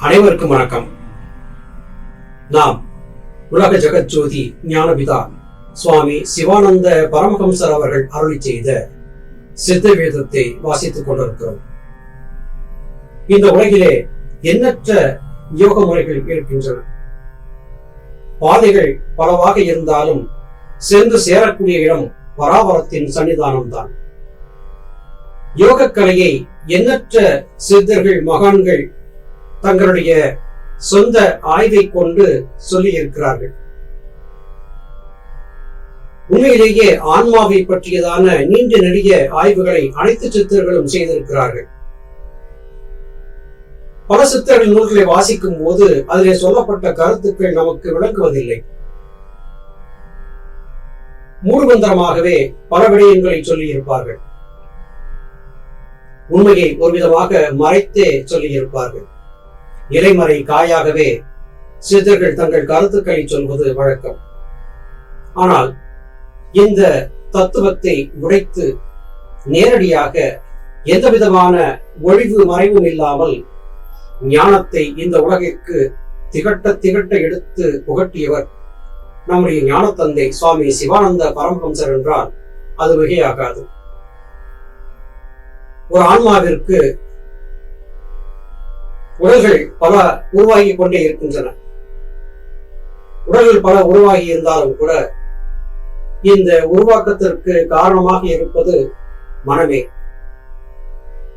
அனைவருக்கும் வணக்கம். நாம் உலக ஜெகஜோதி ஞானபிதா சுவாமி சிவானந்த பரமஹம்சர் அவர்கள் அருளி செய்த சித்த வேதத்தை வாசித்துக் கொண்டிருக்கிறோம். இந்த உலகிலே எண்ணற்ற யோக முறைகள் இருக்கின்றன. பாதைகள் பலவாக இருந்தாலும் சென்று சேரக்கூடிய இடம் பராபரத்தின் சன்னிதானம்தான். யோகக்கலையை எண்ணற்ற சித்தர்கள் மகான்கள் தங்களுடைய சொந்த ஆய்வை கொண்டு சொல்லி இருக்கிறார்கள் உண்மையிலேயே ஆன்மாவை பற்றியதான நீண்ட நெடிய ஆய்வுகளை அனைத்து சித்தர்களும் செய்திருக்கிறார்கள். பல சித்தர்கள் நூல்களை வாசிக்கும் போது அதிலே சொல்லப்பட்ட கருத்துக்கள் நமக்கு விளங்குவதில்லை. மூடுமந்திரமாகவே பல விடயங்களை சொல்லியிருப்பார்கள். உண்மையை ஒரு விதமாக மறைத்தே சொல்லியிருப்பார்கள். இலைமறை காயாகவே சித்தர்கள் தங்கள் கருத்துக்களை சொல்வது வழக்கம். ஆனால் இந்த தத்துவத்தை உடைத்து நேரடியாக எந்த விதமான ஒழிவு மறைவும் இல்லாமல் ஞானத்தை இந்த உலகிற்கு திகட்ட திகட்ட எடுத்து புகட்டியவர் நம்முடைய ஞானத்தந்தை சுவாமி சிவானந்த பரமஹம்சர் என்றால் அது மிகையாகாது. ஒரு ஆன்மாவிற்கு உடல்கள் பல உருவாகி கொண்டே இருக்கின்றன. உடல்கள் பல உருவாகி இருந்தாலும் கூட இந்த உருவாக்கத்திற்கு காரணமாக இருப்பது மனமே.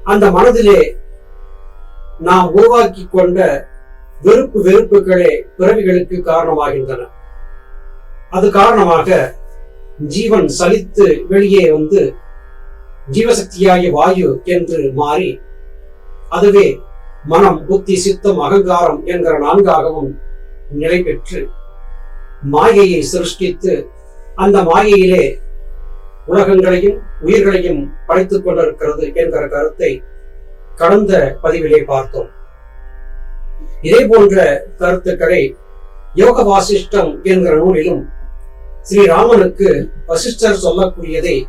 அந்த மனதிலே நாம் உருவாக்கி கொண்ட வெறுப்பு வெறுப்புகளே பிறவிகளுக்கு காரணமாகின்றன. அது காரணமாக ஜீவன் சலித்து வெளியே வந்து ஜீவசக்தியாகிய வாயு என்று மாறி அதுவே மனம் புத்தி சித்தம் அகங்காரம் என்கிற நான்காகவும் நிலை பெற்று மாயையை சிருஷ்டித்து அந்த மாயையிலே உலகங்களையும் உயிர்களையும் படைத்துக் கொண்டிருக்கிறது என்கிற கருத்தை கடந்த பதிவிலே பார்த்தோம். இதே போன்ற கருத்துக்களை யோக வாசிஷ்டம் என்கிற நூலிலும் ஸ்ரீராமனுக்கு வசிஷ்டர் சொல்லக்கூடியதை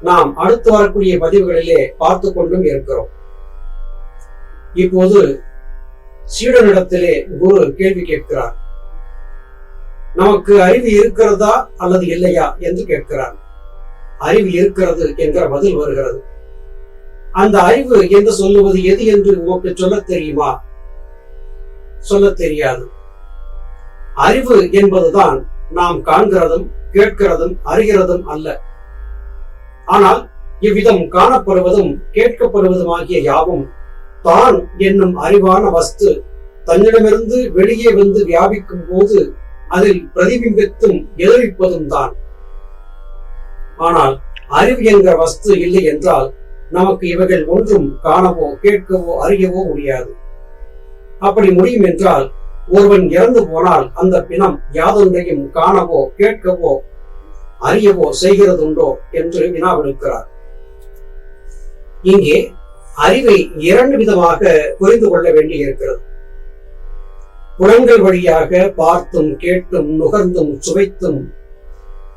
நாம் அடுத்து வரக்கூடிய பதிவுகளிலே பார்த்து கொண்டும் இருக்கிறோம். இப்போது சீடனிடத்திலே குரு கேள்வி கேட்கிறார். நமக்கு அறிவு இருக்கிறதா அல்லது இல்லையா என்று கேட்கிறார். அறிவு இருக்கிறது என்கிற பதில் வருகிறது. அந்த அறிவு என்று சொல்லுவது எது என்று உமக்கு சொல்ல தெரியுமா? சொல்ல தெரியாது. அறிவு என்பதுதான் நாம் காண்கிறதும் கேட்கிறதும் அறிகிறதும் அல்ல. ஆனால் இவ்விதம் காணப்படுவதும் கேட்கப்படுவதும் ஆகிய யாவும் தான் என்னும் அறிவான வஸ்து தன்னிடமிருந்து வெளியே வந்து வியாபிக்கும் போது அதில் பிரதிபிம்பித்தும் எதிர்ப்பதும் தான். ஆனால் அறிவு என்கிற வஸ்து இல்லை என்றால் நமக்கு இவைகள் ஒன்றும் காணவோ கேட்கவோ அறியவோ முடியாது. அப்படி முடியும் என்றால் ஒருவன் இறந்து போனால் அந்த பிணம் யாதொன்றையும் காணவோ கேட்கவோ அறியவோ செய்கிறதுண்டோ என்று வினாவெடுக்கிறார். இங்கே அறிவை இரண்டு விதமாக புரிந்து கொள்ள வேண்டி இருக்கிறது. புலன்கள் வழியாக பார்த்தும் கேட்டும் நுகர்ந்தும் சுவைத்தும்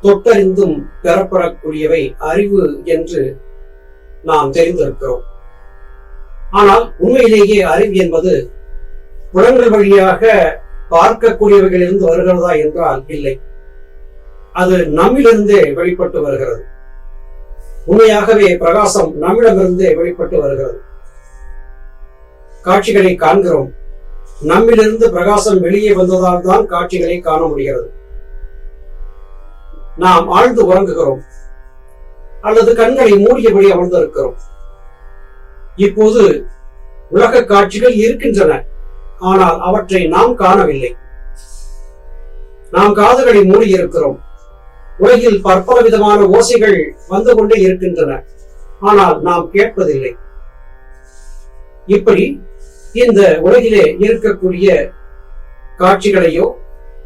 தொட்டறிந்தும் பெறப்படக்கூடியவை அறிவு என்று நாம் தெரிந்திருக்கிறோம். ஆனால் உண்மையிலேயே அறிவு என்பது புலன்கள் வழியாக பார்க்கக்கூடியவைகளிலிருந்து வருகிறதா என்றால் இல்லை. அது நம்மிலிருந்தே வெளிப்பட்டு வருகிறது. உண்மையாகவே பிரகாசம் நம்மிடமிருந்தே வெளிப்பட்டு வருகிறது. காட்சிகளை காண்கிறோம். நம்மிலிருந்து பிரகாசம் வெளியே வந்ததால் தான் காட்சிகளை காண முடிகிறது. நாம் ஆழ்ந்து உறங்குகிறோம். அல்லது கண்களை மூடியபடி அமர்ந்திருக்கிறோம். இப்போது உலக காட்சிகள் இருக்கின்றன. ஆனால் அவற்றை நாம் காணவில்லை. நாம் காதுகளை மூடியிருக்கிறோம். உலகில் பற்பல விதமான ஓசைகள் வந்து கொண்டே இருக்கின்றன. ஆனால் நாம் கேட்பதில்லை. இப்படி இந்த உலகிலே இருக்கக்கூடிய காட்சிகளையோ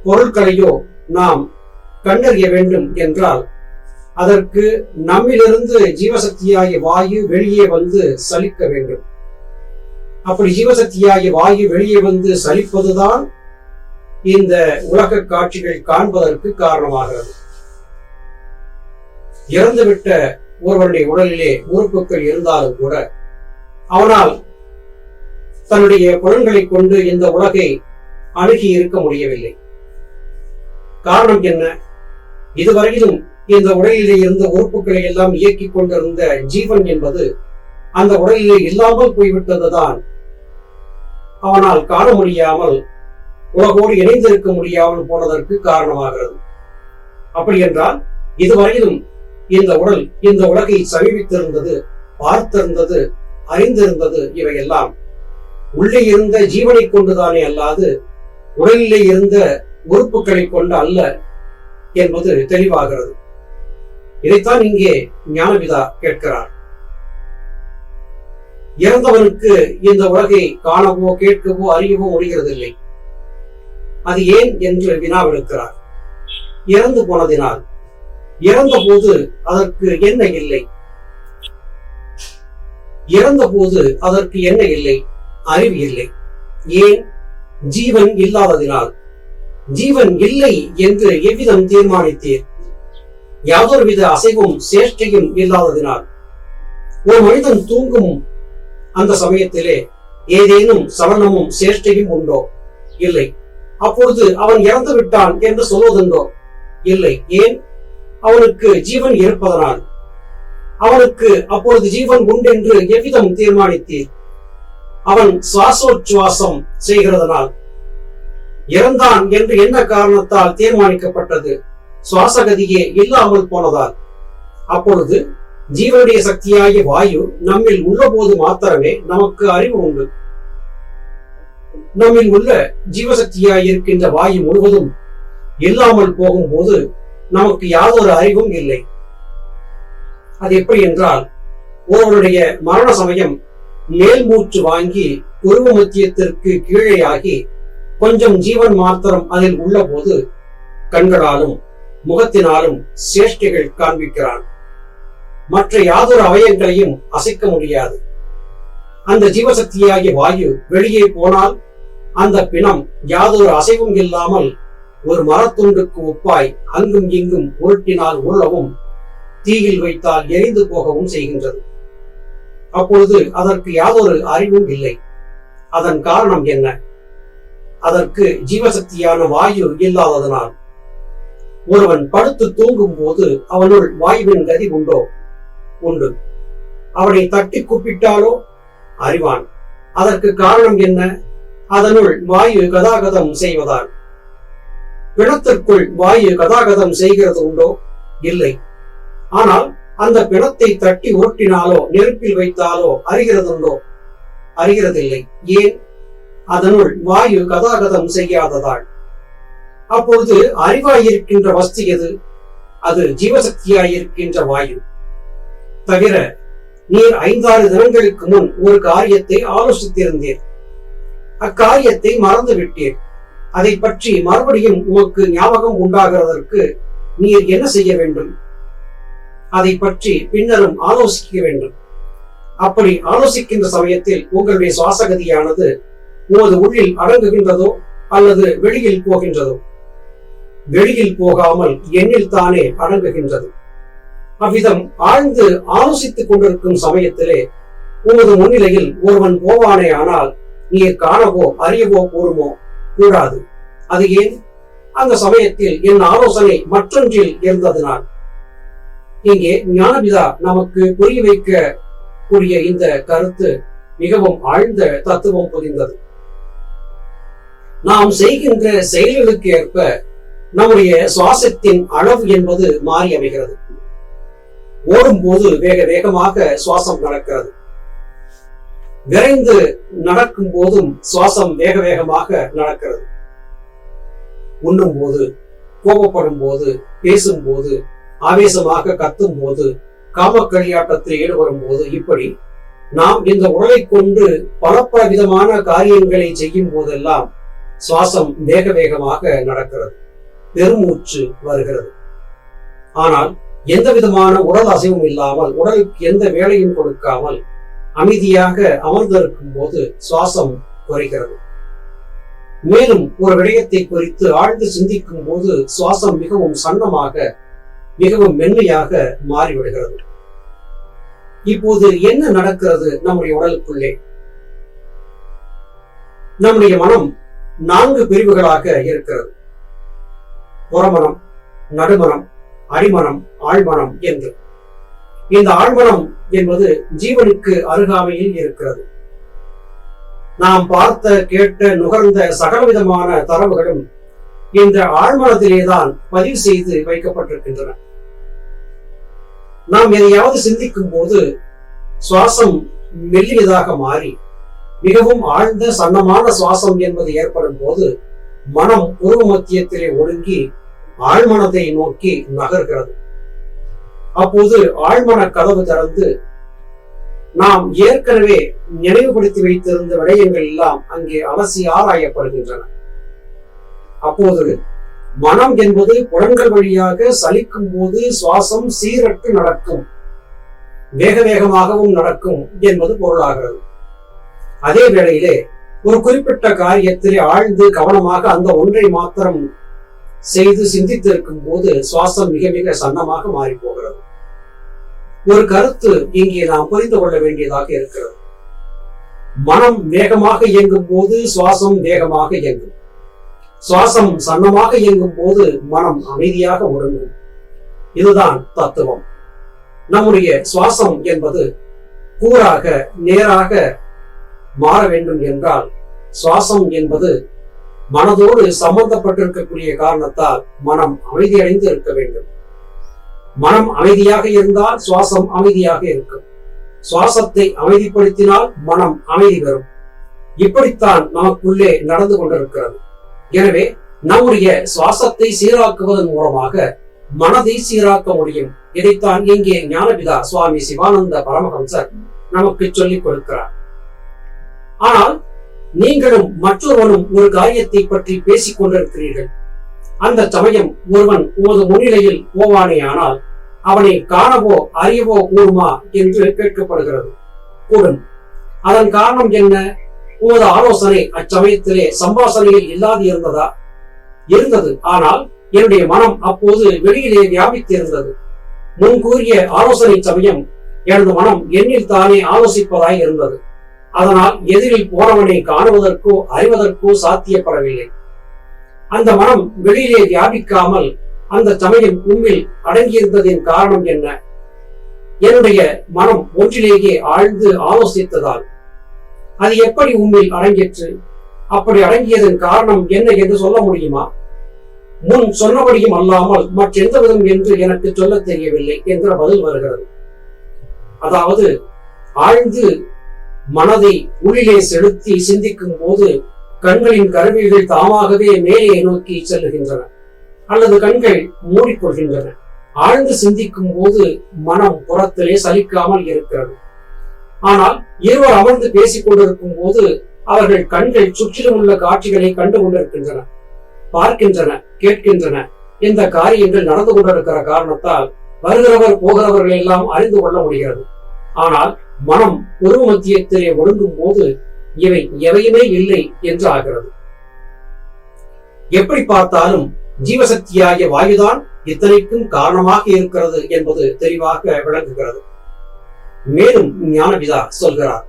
பொருட்களையோ நாம் கண்டறிய வேண்டும் என்றால் அதற்கு நம்மிலிருந்து ஜீவசக்தியாகிய வாயு வெளியே வந்து சலிக்க வேண்டும். அப்படி ஜீவசக்தியாகிய வாயு வெளியே வந்து சலிப்பதுதான் இந்த உலக காட்சிகள் காண்பதற்கு காரணமாகிறது. இறந்துவிட்ட ஒருவருடைய உடலிலே உறுப்புகள் இருந்தாலும் கூட அவனால் தன்னுடைய புலன்களை கொண்டு இந்த உலகை அணுகி இருக்க முடியவில்லை. காரணம் என்ன? இதுவரையிலும் இந்த உடலிலே இருந்த உறுப்புகளை எல்லாம் இயக்கிக் கொண்டிருந்த ஜீவன் என்பது அந்த உடலிலே இல்லாமல் போய்விட்டதுதான். அவனால் காண முடியாமல் உலகோடு இணைந்திருக்க முடியாமல் போனதற்கு காரணமாகிறது. அப்படி என்றால் இதுவரையிலும் இந்த உடல் இந்த உலகை சமீபித்திருந்தது பார்த்திருந்தது அறிந்திருந்தது இவையெல்லாம். உள்ளே இருந்த ஜீவனை கொண்டுதானே அல்லாது உடலிலே இருந்த உறுப்புகளை கொண்டு அல்ல என்பது தெளிவாகிறது. இதைத்தான் இங்கே ஞானவிதா கேட்கிறார். இறந்தவனுக்கு இந்த உலகை காணவோ கேட்கவோ அறியவோ முடிகிறதில்லை அது ஏன் என்று வினாவெடுக்கிறார் இறந்து போனதினால் இறந்த போது அதற்கு என்ன இல்லை? இறந்த போது அதற்கு என்ன இல்லை? அறிவு இல்லை. ஏன்? ஜீவன் இல்லாததினால். ஜீவன் இல்லை என்று எவ்விதம் தீர்மானித்தீர்? யாதொரு வித அசைவும் சேஷ்டையும் இல்லாததினால். ஒரு மனிதன் தூங்கும் அந்த சமயத்திலே ஏதேனும் சலனமும் சேஷ்டையும் உண்டோ? இல்லை. அப்பொழுது அவன் இறந்து விட்டான் என்று சொல்வதுண்டோ? இல்லை. ஏன்? அவனுக்கு ஜீவன் இருப்பதனால். அவனுக்கு அப்பொழுது ஜீவன் உண்டென்று எவ்விதம் தீர்மானித்தீர்? அவன் சுவாசோச்சுவாசம் செய்கிறதனால். இறந்தான் என்று என்ன காரணத்தால் தீர்மானிக்கப்பட்டது? சுவாசகதியே இல்லாமல் போனதால். அப்பொழுது ஜீவனுடைய சக்தியாகிய வாயு நம்மில் உள்ள போது மாத்திரமே நமக்கு அறிவு உண்டு. நம்மில் உள்ள ஜீவசக்தியாய் இருக்கின்ற வாயு முழுவதும் இல்லாமல் போகும்போது நமக்கு யாதொரு அறிவும் இல்லை. அது எப்படி என்றால் ஒருவருடைய மரண சமயம் மேல் மூச்சு வாங்கி உருவ மத்தியத்திற்கு கீழேயாகி கொஞ்சம் ஜீவன் மாத்திரம் அதில் உள்ள போது கண்களாலும் முகத்தினாலும் சேஷ்டைகள் காண்பிக்கிறான். மற்ற யாதொரு அவயங்களையும் அசைக்க முடியாது. அந்த ஜீவசக்தியாகிய வாயு வெளியே போனால் அந்த பிணம் யாதொரு அசைவும் இல்லாமல் ஒரு மரத்துண்டுக்கு ஒப்பாய் அங்கும் இங்கும் உருட்டினால் உருளவும் தீயில் வைத்தால் எரிந்து போகவும் செய்கின்றது. அப்பொழுது அதற்கு யாதொரு அறிவும் இல்லை. அதன் காரணம் என்ன? அதற்கு ஜீவசக்தியான வாயு இல்லாததனால். ஒருவன் படுத்து தூங்கும் போது அவனுள் வாயுவின் கதி உண்டோ? உண்டு. அவனை தட்டி கூப்பிட்டாலோ? அறிவான். அதற்கு காரணம் என்ன? அதனுள் வாயு கதாகதம் செய்வதால். பிணத்திற்குள் வாயு கதாகதம் செய்கிறது உண்டோ? இல்லை. ஆனால் அந்த பிணத்தை தட்டி ஓட்டினாலோ நெருப்பில் வைத்தாலோ அறிகிறதுண்டோ அறிகிறதில்லை ஏன்? அதனுள் வாயு கதாகதம் செய்யாததால். அப்பொழுது அறிவாயிருக்கின்ற வஸ்து எது? அது ஜீவசக்தியாயிருக்கின்ற வாயு. தவிர நீர் ஐந்தாறு தினங்களுக்கு முன் ஒரு காரியத்தை ஆலோசித்திருந்தீர். அக்காரியத்தை மறந்து விட்டீர் அதை பற்றி மறுபடியும் உமக்கு ஞாபகம் உண்டாகிறதற்கு நீர் என்ன செய்ய வேண்டும்? அதை பற்றி பின்னரும் ஆலோசிக்க வேண்டும். அப்படி ஆலோசிக்கின்ற சமயத்தில் உங்களுடைய சுவாசகதியானது உமது உள்ளில் அடங்குகின்றதோ அல்லது வெளியில் போகின்றதோ? வெளியில் போகாமல் எண்ணில் தானே அடங்குகின்றது. அவ்விதம் ஆழ்ந்து ஆலோசித்துக் கொண்டிருக்கும் சமயத்திலே உமது முன்னிலையில் ஒருவன் போவானே ஆனால் நீர் காணவோ அறியவோ கூறுமோ? கூடாது. அது ஏன்? அந்த சமயத்தில் என் ஆலோசனை மற்றொன்றில் இருந்ததனால். இங்கே ஞானபிதா நமக்கு புரிய வைக்க கூடிய இந்த கருத்து மிகவும் ஆழ்ந்த தத்துவம் புரிந்தது. நாம் செய்கின்ற செயல்களுக்கு ஏற்ப நம்முடைய சுவாசத்தின் அளவு என்பது மாறி அமைகிறது. ஓடும்போது வேக வேகமாக சுவாசம் நடக்கிறது. விரைந்து நடக்கும் போதும் சுவாசம் வேக வேகமாக நடக்கிறது. உண்ணும் போது கோபப்படும் போது பேசும்போது ஆவேசமாக கத்தும் போது காமக்களியாட்டத்தில் ஈடுபடும் போது இப்படி நாம் இந்த உடலை கொண்டு பல பல விதமான காரியங்களை செய்யும் போதெல்லாம் சுவாசம் வேக வேகமாக நடக்கிறது. பெருமூச்சு வருகிறது. ஆனால் எந்த விதமான உடல் அசைவும் இல்லாமல் உடலுக்கு எந்த வேலையும் கொடுக்காமல் அமைதியாக அமர்ந்திருக்கும் போது சுவாசம் குறைகிறது. மேலும் ஒரு விடயத்தை குறித்து ஆழ்ந்து சிந்திக்கும் போது சுவாசம் மிகவும் சன்னமாக மிகவும் மென்மையாக மாறிவிடுகிறது. இப்போது என்ன நடக்கிறது நம்முடைய உடலுக்குள்ளே? நம்முடைய மனம் நான்கு பிரிவுகளாக இருக்கிறது. புறமனம் நடுமனம் அடிமனம் ஆழ்மனம் என்று. இந்த ஆழ்மனம் என்பது ஜீவனுக்கு அருகாமையில் இருக்கிறது. நாம் பார்த்த கேட்ட நுகர்ந்த சகலவிதமான தரவுகளும் இந்த ஆழ்மனத்திலேதான் பதிவு செய்து வைக்கப்பட்டிருக்கின்றன. நாம் எதையாவது சிந்திக்கும் போது சுவாசம் மெல்லியதாக மாறி மிகவும் ஆழ்ந்த சன்னமான சுவாசம் என்பது ஏற்படும் போது மனம் உருவ மத்தியத்திலே ஒடுங்கி ஆழ்மனத்தை நோக்கி நகர்கிறது. அப்போது ஆழ்மன கதவு திறந்து நாம் ஏற்கனவே நினைவுபடுத்தி வைத்திருந்த விடயங்கள் எல்லாம் அங்கே அலசி ஆராயப்படுகின்றன. அப்போது மனம் என்பது புலன்கள் வழியாக சலிக்கும் போது சுவாசம் சீரற்று நடக்கும். வேக வேகமாகவும் நடக்கும் என்பது பொருளாகிறது. அதே வேளையிலே ஒரு குறிப்பிட்ட காரியத்திலே ஆழ்ந்து கவனமாக அந்த ஒன்றை மாத்திரம் செய்து சிந்தித்திருக்கும் போது சுவாசம் மிக மிக சன்னமாக மாறி போகிறது ஒரு கருத்து இங்கே நாம் புரிந்து கொள்ள வேண்டியதாக இருக்கிறது. மனம் வேகமாக இயங்கும் போது சுவாசம் வேகமாக இயங்கும். சுவாசம் சன்னமாக இயங்கும் போது மனம் அமைதியாக ஒடுங்கும் இதுதான் தத்துவம். நம்முடைய சுவாசம் என்பது கூறாக நேராக மாற வேண்டும் என்றால் சுவாசம் என்பது மனதோடு சம்பந்தப்பட்டிருக்கக்கூடிய காரணத்தால் மனம் அமைதியடைந்து இருக்க வேண்டும். மனம் அமைதியாக இருந்தால் சுவாசம் அமைதியாக இருக்கும். சுவாசத்தை அமைதிப்படுத்தினால் மனம் அமைதி பெறும். இப்படித்தான் நமக்குள்ளே நடந்து கொண்டிருக்கிறது. எனவே நம்முடைய சுவாசத்தை சீராக்குவதன் மூலமாக மனதை சீராக்க முடியும். இதைத்தான் இங்கே ஞானபிதா சுவாமி சிவானந்த பரமஹம்சர் நமக்கு சொல்லிக் கொடுக்கிறார். ஆனால் நீங்களும் மற்றொருவனும் ஒரு காரியத்தை பற்றி பேசிக் கொண்டிருக்கிறீர்கள். அந்த சமயம் ஒருவன் உமது முன்னிலையில் போவானே ஆனால் அவனை காணவோ அறியவோ கூடுமா என்று கேட்கப்படுகிறது. கூடும் அதன் காரணம் என்ன? உமது ஆலோசனை அச்சமயத்திலே சம்பாசனையில் இல்லாது இருந்ததா? இருந்தது. ஆனால் என்னுடைய மனம் அப்போது வெளியிலே வியாபித்திருந்தது. முன் கூறிய ஆலோசனை சமயம் எனது மனம் என்னில் தானே ஆலோசிப்பதாய் இருந்தது. அதனால் எதிரில் போனவனை காணுவதற்கோ அறிவதற்கோ சாத்தியப்படவில்லை. அந்த மனம் வெளியிலே வியாபிக்காமல் அந்த சமயம் உண்மையில் அடங்கியிருந்ததின் காரணம் என்ன? என்னுடைய மனம் ஒன்றிலேயே ஆழ்ந்து ஆலோசித்ததால். அது எப்படி உண்மையில் அடங்கிற்று? அப்படி அடங்கியதன் காரணம் என்ன என்று சொல்ல முடியுமா? முன் சொன்னபடியும் அல்லாமல் மற்றெந்த விதம் என்று எனக்கு சொல்ல தெரியவில்லை என்ற பதில் வருகிறது. அதாவது ஆழ்ந்து மனதை உள்ளிலே செலுத்தி சிந்திக்கும் போது கண்களின் கருவிகள் தாமாகவே மேலே நோக்கி செல்லுகின்றன. அல்லது கண்கள் மூடிக்கொள்கின்றன. ஆழ்ந்து சிந்திக்கும் போது மனம் புறத்திலே சலிக்காமல் இருக்கிறது. ஆனால் இருவர் அமர்ந்து பேசிக் கொண்டிருக்கும் போது அவர்கள் கண்கள் சுற்றிலும் உள்ள காட்சிகளை கண்டு கொண்டிருக்கின்றன. பார்க்கின்றன கேட்கின்றன. இந்த காரியங்கள் நடந்து கொண்டிருக்கிற காரணத்தால் வருகிறவர் போகிறவர்கள் எல்லாம் அறிந்து கொள்ள முடிகிறது. ஆனால் மனம் ஒரு மத்தியத்திலே ஒழுங்கும் போது இவை எவையுமே இல்லை என்று ஆகிறது. எப்படி பார்த்தாலும் ஜீவசக்தியாகிய வாயுதான் இத்தனைக்கும் காரணமாக இருக்கிறது என்பது தெளிவாக விளங்குகிறது. மேலும் ஞானபிதா சொல்கிறார்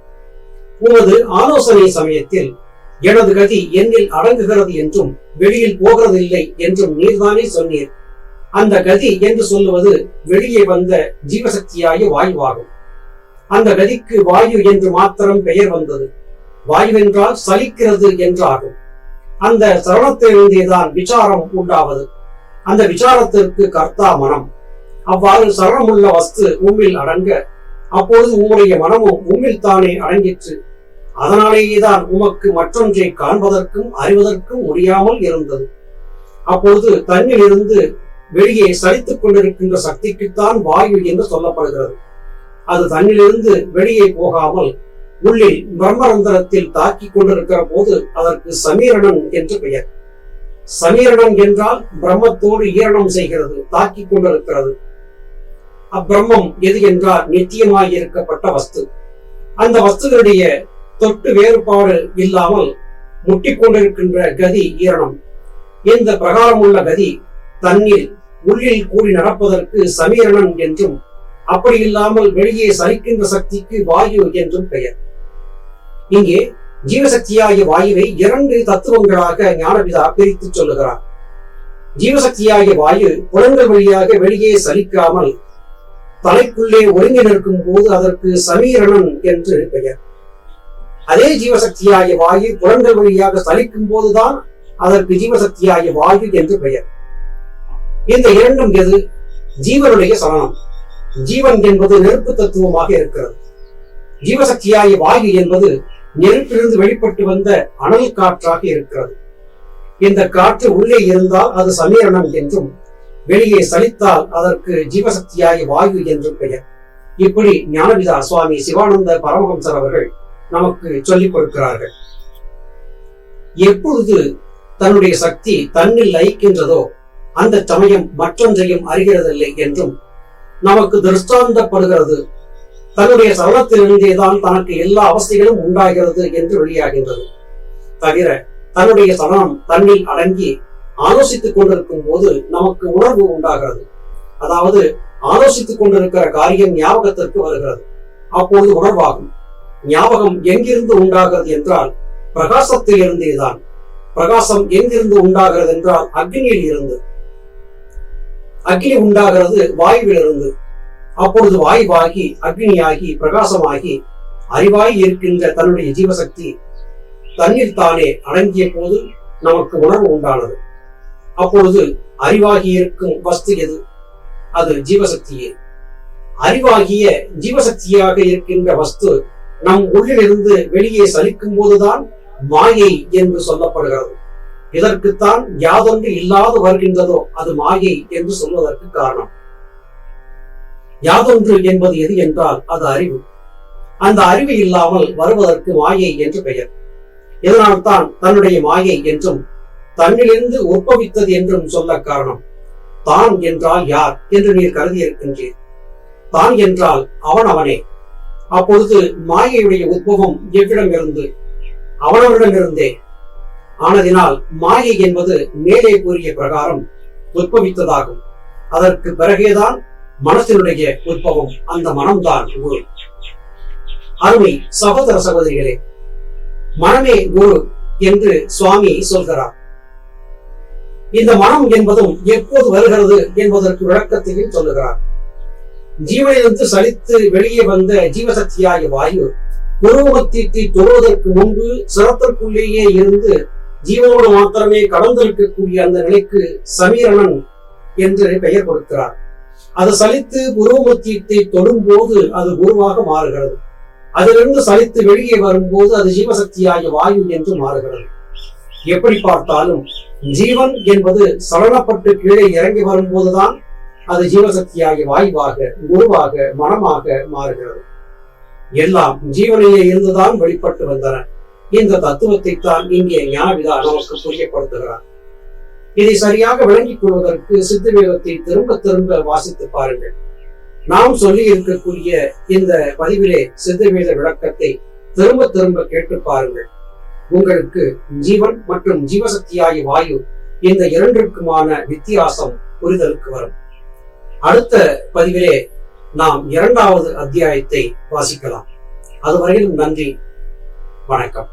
உமது ஆலோசனை சமயத்தில் எனது கதி என்னில் அடங்குகிறது என்றும் வெளியில் போகிறதில்லை என்றும் நீர்தானே சொன்னீர். அந்த கதி என்று சொல்லுவது வெளியே வந்த ஜீவசக்தியாகிய வாயுவாகும். அந்த கதிக்கு வாயு என்று மாத்திரம் பெயர் வந்தது. வாயுவென்றால் சலிக்கிறது என்றாகும். அந்த சரணத்திலிருந்தேதான் விசாரம் உண்டாவது. அந்த விசாரத்திற்கு கர்த்தா மனம். அவ்வாறு சரணமுள்ள வஸ்து உம்மில் அடங்க அப்பொழுது உம்முடைய மனமும் உம்மில் தானே அடங்கிற்று. அதனாலேயேதான் உமக்கு மற்றொன்றை காண்பதற்கும் அறிவதற்கும் முடியாமல் இருந்தது. அப்பொழுது தன்னில் இருந்து வெளியே சலித்துக் கொண்டிருக்கின்ற சக்திக்குத்தான் வாயு என்று சொல்லப்படுகிறது. அது தன்னிலிருந்து வெளியே போகாமல் உள்ளில் பிரம்மரந்திரத்தில் தாக்கிக் கொண்டிருக்கிற போது அதற்கு சமீரணம் என்று பெயர். சமீரணம் என்றால் பிரம்மத்தோடு ஈரணம் செய்கிறது தாக்கிக் கொண்டிருக்கிறது. அப்பிரம்மம் எது என்றால் நித்தியமாய் இருக்கப்பட்ட வஸ்து. அந்த வஸ்துகளுடைய தொட்டு வேறுபாடு இல்லாமல் முட்டிக்கொண்டிருக்கின்ற கதி ஈரணம் இந்த பிரகாரம் உள்ள கதி தண்ணீர் உள்ளில் கூடி நடப்பதற்கு சமீரணம் என்றும் அப்படி இல்லாமல் வெளியே சலிக்கின்ற சக்திக்கு வாயு என்றும் பெயர். இங்கே ஜீவசக்தியாகிய வாயுவை இரண்டு தத்துவங்களாக ஞானபிதா பிரித்து சொல்லுகிறார். ஜீவசக்தியாகிய வாயு புலன்கள் வழியாக வெளியே சலிக்காமல் தலைக்குள்ளே ஒருங்கி நிற்கும் போது அதற்கு சமீரணன் என்று பெயர். அதே ஜீவசக்தியாகிய வாயு புலன்கள் வழியாக சலிக்கும் போதுதான் அதற்கு ஜீவசக்தியாகிய வாயு என்று பெயர். இந்த இரண்டும் எது? ஜீவனுடைய சலனம் ஜீவன் என்பது நெருப்பு தத்துவமாக இருக்கிறது. ஜீவசக்தியாகிய வாயு என்பது நெருப்பிலிருந்து வெளிப்பட்டு வந்த அனல் காற்றாக இருக்கிறது. இந்த காற்று உள்ளே இருந்தால் அது சமீரணம் என்றும் வெளியே சலித்தால் அதற்கு ஜீவசக்தியாகி வாயு என்றும் பெயர். இப்படி ஞானபிதா சுவாமி சிவானந்த பரமஹம்சர் அவர்கள் நமக்கு சொல்லிக் கொடுக்கிறார்கள். எப்பொழுது தன்னுடைய சக்தி தன்னில் லயிக்கின்றதோ அந்த சமயம் மற்றொன்றையும் அறிகிறதில்லை என்றும் நமக்கு திருஷ்டாந்தப்படுகிறது. தன்னுடைய சரணத்திலிருந்தேதான் தனக்கு எல்லா அவஸ்தைகளும் உண்டாகிறது என்று வெளியாகின்றது. தவிர தன்னுடைய சரணம் தன்னில் அடங்கி ஆலோசித்துக் கொண்டிருக்கும் போது நமக்கு உணர்வு உண்டாகிறது. அதாவது ஆலோசித்துக் கொண்டிருக்கிற காரியம் ஞாபகத்திற்கு வருகிறது. அப்பொழுது உணர்வாகும். ஞாபகம் எங்கிருந்து உண்டாகிறது என்றால் பிரகாசத்தில் இருந்தேதான் பிரகாசம் எங்கிருந்து உண்டாகிறது என்றால் அக்னியில் இருந்து. அக்னி உண்டாகிறது வாயுவில் இருந்து அப்பொழுது வாயுவாகி அக்னியாகி பிரகாசமாகி அறிவாய் இருக்கின்ற தன்னுடைய ஜீவசக்தி தண்ணீர் தானே அடங்கிய போது நமக்கு உணர்வு உண்டானது. அப்பொழுது அறிவாகி இருக்கும் வஸ்து எது? அது ஜீவசக்தியே. அறிவாகிய ஜீவசக்தியாக இருக்கின்ற வஸ்து நம் உள்ளிலிருந்து வெளியே சலிக்கும் போதுதான் மாயை என்று சொல்லப்படுகிறது. இதற்குத்தான் யாதொன்று இல்லாது வருகின்றதோ அது மாயை என்று சொல்வதற்கு காரணம். யாதொன்று என்பது எது என்றால் அது அறிவு. அந்த அறிவு இல்லாமல் வருவதற்கு மாயை என்று பெயர். இதனால்தான் தன்னுடைய மாயை என்றும் தன்னிலிருந்து உற்பவித்தது என்றும் சொல்ல காரணம். தான் என்றால் யார் என்று நீர் கருதி இருக்கின்றீர். தான் என்றால் அவன் அவனே. அப்பொழுது மாயையுடைய உத்பவம் எவ்விடம் இருந்து அவனவரிடமிருந்தே. ஆனதினால் மாயை என்பது மேலே கூறிய பிரகாரம் உற்பவித்ததாகும் அதற்கு பிறகேதான் மனத்தினுடைய உற்பவம் அந்த மனம்தான் குரு அருமை சகோதர சகோதரிகளே மனமே குரு என்று சுவாமி சொல்கிறார். இந்த மனம் என்பதும் எப்போது வருகிறது என்பதற்கு விளக்கத்தையும் சொல்லுகிறார். ஜீவனிலிருந்து சலித்து வெளியே வந்த ஜீவசக்தியாகிய வாயு உருவமத்தீட்டி தொழுவதற்கு முன்பு சிரத்திற்குள்ளேயே இருந்து ஜீவனோடு மாத்திரமே கடந்திருக்கக்கூடிய அந்த நிலைக்கு சமீரணன் என்று பெயர் கொடுக்கிறார். அது சலித்து உருவமத்தீட்டை தொடும்போது அது குருவாக மாறுகிறது. அதிலிருந்து சலித்து வெளியே வரும்போது அது ஜீவசக்தியாகிய வாயு என்று மாறுகிறது. எப்படி பார்த்தாலும் ஜீவன் என்பது சலனப்பட்டு கீழே இறங்கி வரும்போதுதான் அது ஜீவசக்தியாகிய வாயுவாக குருவாக மனமாக மாறுகிறது. எல்லாம் ஜீவனிலே இருந்துதான் வெளிப்பட்டு வந்தன. இந்த தத்துவத்தை தான் இங்கே ஞானவிதா நமக்கு புரியப்படுத்துகிறார். இதை சரியாக விளங்கிக் கொள்வதற்கு சித்த வேதத்தை திரும்ப திரும்ப வாசித்து பாருங்கள். நாம் சொல்லி இருக்கக்கூடிய இந்த பதிவிலே சித்தவேத விளக்கத்தை திரும்ப திரும்ப கேட்டு பாருங்கள். உங்களுக்கு ஜீவன் மற்றும் ஜீவசக்தியாகிய வாயு இந்த இரண்டிற்குமான வித்தியாசம் புரிதலுக்கு வரும். அடுத்த பதிவிலே நாம் இரண்டாவது அத்தியாயத்தை வாசிக்கலாம். அதுவரையிலும் நன்றி வணக்கம்.